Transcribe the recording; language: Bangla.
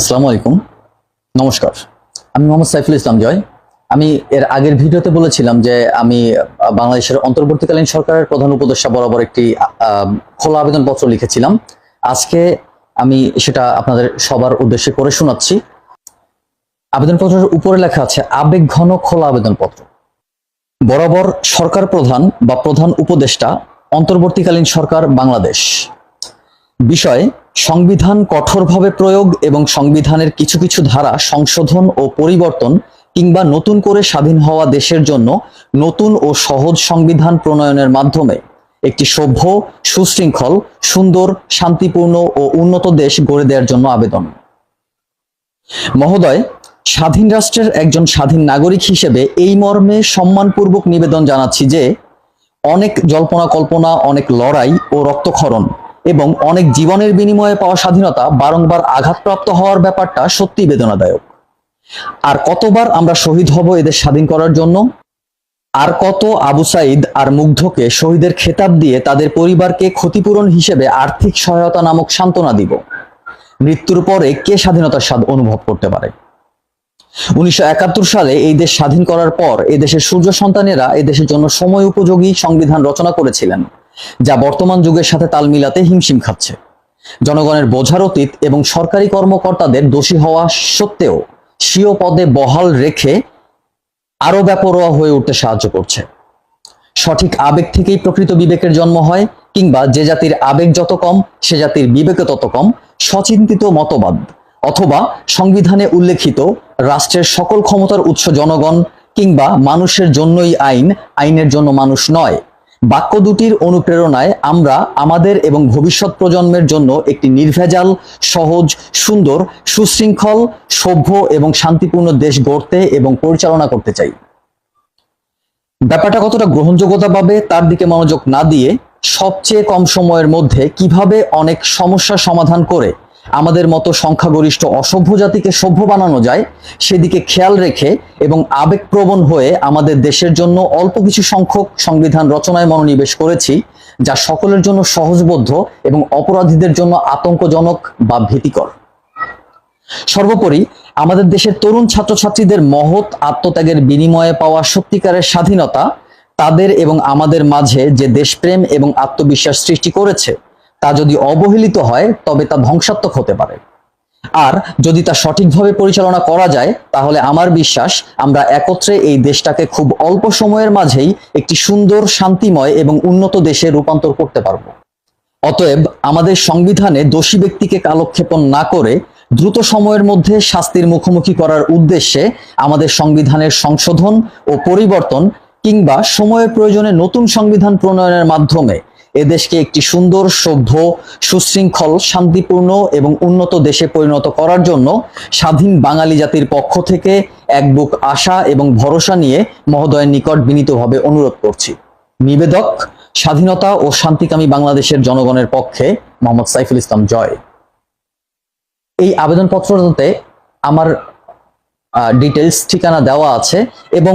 আসসালামু আলাইকুম। নমস্কার। আমি মোহাম্মদ সাইফুল ইসলাম জয়। আমি এর আগের ভিডিওতে বলেছিলাম যে আমি বাংলাদেশের অন্তর্বর্তীকালীন সরকারের প্রধান উপদেষ্টা বরাবর একটি খোলা আবেদনপত্র লিখেছিলাম। আজকে আমি সেটা আপনাদের সবার উদ্দেশ্যে করে শোনাচ্ছি। আবেদনপত্রের উপরে লেখা আছে, আবেগ ঘন খোলা আবেদনপত্র। বরাবর সরকার প্রধান বা প্রধান উপদেষ্টা অন্তর্বর্তীকালীন সরকার বাংলাদেশ। বিষয় সংবিধান কঠোরভাবে প্রয়োগ এবং সংবিধানের কিছু কিছু ধারা সংশোধন ও পরিবর্তন কিংবা নতুন করে স্বাধীন হওয়া দেশের জন্য নতুন ও সহজ সংবিধান প্রণয়নের মাধ্যমে একটি সভ্য, সুশৃঙ্খল, সুন্দর, শান্তিপূর্ণ ও উন্নত দেশ গড়ে দেওয়ার জন্য আবেদন। মহোদয়, স্বাধীন রাষ্ট্রের একজন স্বাধীন নাগরিক হিসেবে এই মর্মে সম্মানপূর্বক নিবেদন জানাচ্ছি যে, অনেক জল্পনা কল্পনা, অনেক লড়াই ও রক্তক্ষরণ এবং অনেক জীবনের বিনিময়ে পাওয়া স্বাধীনতা বারংবার আঘাতপ্রাপ্ত হওয়ার ব্যাপারটা সত্যি বেদনাদায়ক। আর কতবার আমরা শহীদ হব এদের স্বাধীন করার জন্য? আর কত আবু সাইদ আর মুগ্ধকে শহীদের খেতাব দিয়ে তাদের পরিবারকে ক্ষতিপূরণ হিসেবে আর্থিক সহায়তা নামক সান্ত্বনা দিব? মৃত্যুর পরে কে স্বাধীনতার স্বাদ অনুভব করতে পারে? উনিশশো একাত্তর সালে এই দেশ স্বাধীন করার পর এদেশের সূর্য সন্তানেরা এদেশের জন্য সময় উপযোগী সংবিধান রচনা করেছিলেন। যা বর্তমান যুগের সাথে তাল মিলাতে হিমশিম খাচ্ছে। জনগণের বোঝার অতীত এবং সরকারি কর্মকর্তাদের দোষী হওয়া সত্ত্বেও স্বীয় পদে বহাল রেখে আরও ব্যাপরোয়া হয়ে উঠতে সাহায্য করছে। সঠিক আবেগ থেকেই প্রকৃত বিবেকের জন্ম হয়, কিংবা যে জাতির আবেগ যত কম, সে জাতির বিবেকে তত কম সচিন্তিত মতবাদ, অথবা সংবিধানে উল্লেখিত রাষ্ট্রের সকল ক্ষমতার উৎস জনগণ, কিংবা মানুষের জন্যই আইন, আইনের জন্য মানুষ নয়। বাক্য দুটির অনুপ্রেরণায় আমরা আমাদের এবং ভবিষ্যৎ প্রজন্মের জন্য একটি নির্ভেজাল, সহজ, সুন্দর, সুশৃঙ্খল, সভ্য এবং শান্তিপূর্ণ দেশ গড়তে এবং পরিচালনা করতে চাই। ব্যাপারটা কতটা গ্রহণযোগ্যতা পাবে তার দিকে মনোযোগ না দিয়ে সবচেয়ে কম সময়ের মধ্যে কীভাবে অনেক সমস্যা সমাধান করে আমাদের মতো সংখ্যাগরিষ্ঠ অসভ্য জাতিকে সভ্য বানানো যায়, সেদিকে খেয়াল রেখে এবং আবেগপ্রবণ হয়ে আমাদের দেশের জন্য অল্প কিছু সংখ্যক সংবিধান রচনায় মনোনিবেশ করেছি, যা সকলের জন্য সহজবোধ্য এবং অপরাধীদের জন্য আতঙ্কজনক বা ভীতিকর। সর্বোপরি, আমাদের দেশের তরুণ ছাত্রছাত্রীদের মহৎ আত্মত্যাগের বিনিময়ে পাওয়া সত্যিকারের স্বাধীনতা, তাদের এবং আমাদের মাঝে যে দেশপ্রেম এবং আত্মবিশ্বাস সৃষ্টি করেছে তা যদি অবহেলিত হয়, তবে তা ধ্বংসাত্মক হতে পারে। আর যদি তা সঠিকভাবে পরিচালনা করা যায়, তাহলে আমার বিশ্বাস আমরা একত্রে এই দেশটাকে খুব অল্প সময়ের মাঝেই একটি সুন্দর, শান্তিময় এবং উন্নত দেশে রূপান্তর করতে পারব। অতএব আমাদের সংবিধানে দোষী ব্যক্তিকে কালক্ষেপণ না করে দ্রুত সময়ের মধ্যে শাস্তির মুখোমুখি করার উদ্দেশ্যে আমাদের সংবিধানের সংশোধন ও পরিবর্তন কিংবা সময়ের প্রয়োজনে নতুন সংবিধান প্রণয়নের মাধ্যমে এদেশকে একটি সুন্দর, সভ্য, সুশৃঙ্খল, শান্তিপূর্ণ এবং উন্নত দেশে পরিণত করার জন্য স্বাধীন বাঙালি জাতির পক্ষ থেকে এক বুক আশা এবং ভরসা নিয়ে মহোদয়ের নিকট বিনীতভাবে অনুরোধ করছি। নিবেদক, স্বাধীনতা ও শান্তিকামী বাংলাদেশের জনগণের পক্ষে মোহাম্মদ সাইফুল ইসলাম জয়। এই আবেদনপত্রটাতে আমার ডিটেলস ঠিকানা দেওয়া আছে এবং